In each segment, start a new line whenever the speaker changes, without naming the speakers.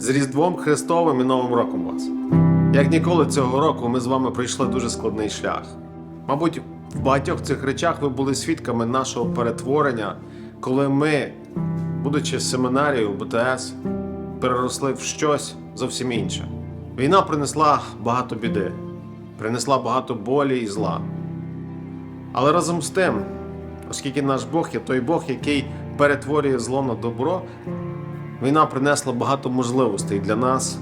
З Різдвом Христовим і Новим роком вас. Як ніколи цього року ми з вами пройшли дуже складний шлях. Мабуть, в багатьох цих речах ви були свідками нашого перетворення, коли ми, будучи семинарією БТС, переросли в щось зовсім інше. Війна принесла багато біди, принесла багато болі і зла. Але разом з тим, оскільки наш Бог є той Бог, який перетворює зло на добро, війна принесла багато можливостей для нас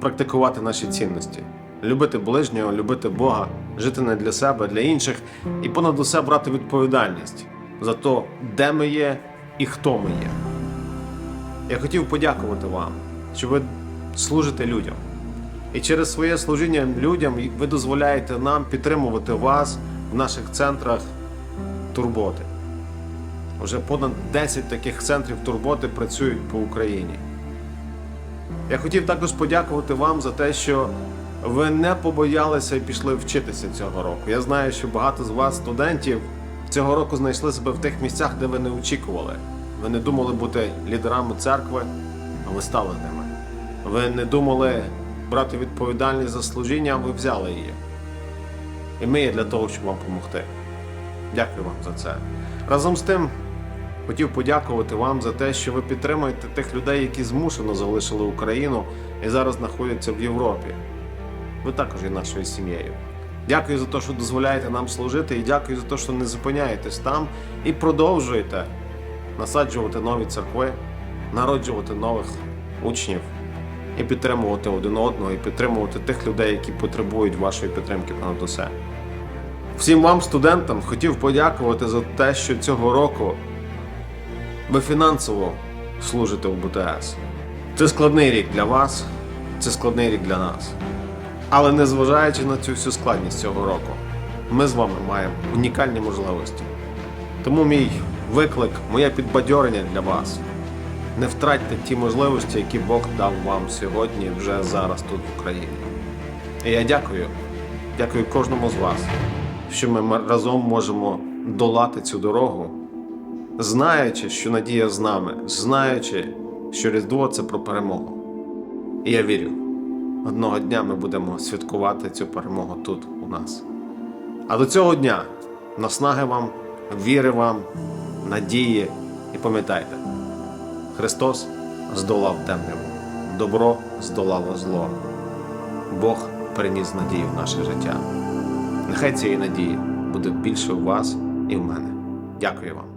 практикувати наші цінності, любити ближнього, любити Бога, жити не для себе, для інших, і понад усе брати відповідальність за те, де ми є і хто ми є. Я хотів подякувати вам, що ви служите людям. І через своє служіння людям ви дозволяєте нам підтримувати вас в наших центрах турботи. Уже понад 10 таких центрів турботи працюють по Україні. Я хотів також подякувати вам за те, що ви не побоялися і пішли вчитися цього року. Я знаю, що багато з вас, студентів, цього року знайшли себе в тих місцях, де ви не очікували. Ви не думали бути лідерами церкви, а ви стали ними. Ви не думали брати відповідальність за служіння, а ви взяли її. І ми є для того, щоб вам допомогти. Дякую вам за це. Разом з тим, хотів подякувати вам за те, що ви підтримуєте тих людей, які змушено залишили Україну і зараз знаходяться в Європі. Ви також є нашою сім'єю. Дякую за те, що дозволяєте нам служити, і дякую за те, що не зупиняєтесь там і продовжуєте насаджувати нові церкви, народжувати нових учнів і підтримувати один одного, і підтримувати тих людей, які потребують вашої підтримки понад усе. Всім вам, студентам, хотів подякувати за те, що цього року ви фінансово служите в БТС. Це складний рік для вас, це складний рік для нас. Але незважаючи на цю всю складність цього року, ми з вами маємо унікальні можливості. Тому мій виклик, моє підбадьорення для вас. Не втратьте ті можливості, які Бог дав вам сьогодні, вже зараз тут в Україні. І я дякую, дякую кожному з вас, що ми разом можемо долати цю дорогу, знаючи, що надія з нами, знаючи, що Різдво це про перемогу. І я вірю, одного дня ми будемо святкувати цю перемогу тут у нас. А до цього дня наснаги вам, віри вам, надії і пам'ятайте, Христос здолав темряву, добро здолало зло. Бог приніс надію в наше життя. Нехай цієї надії буде більше у вас і в мене. Дякую вам.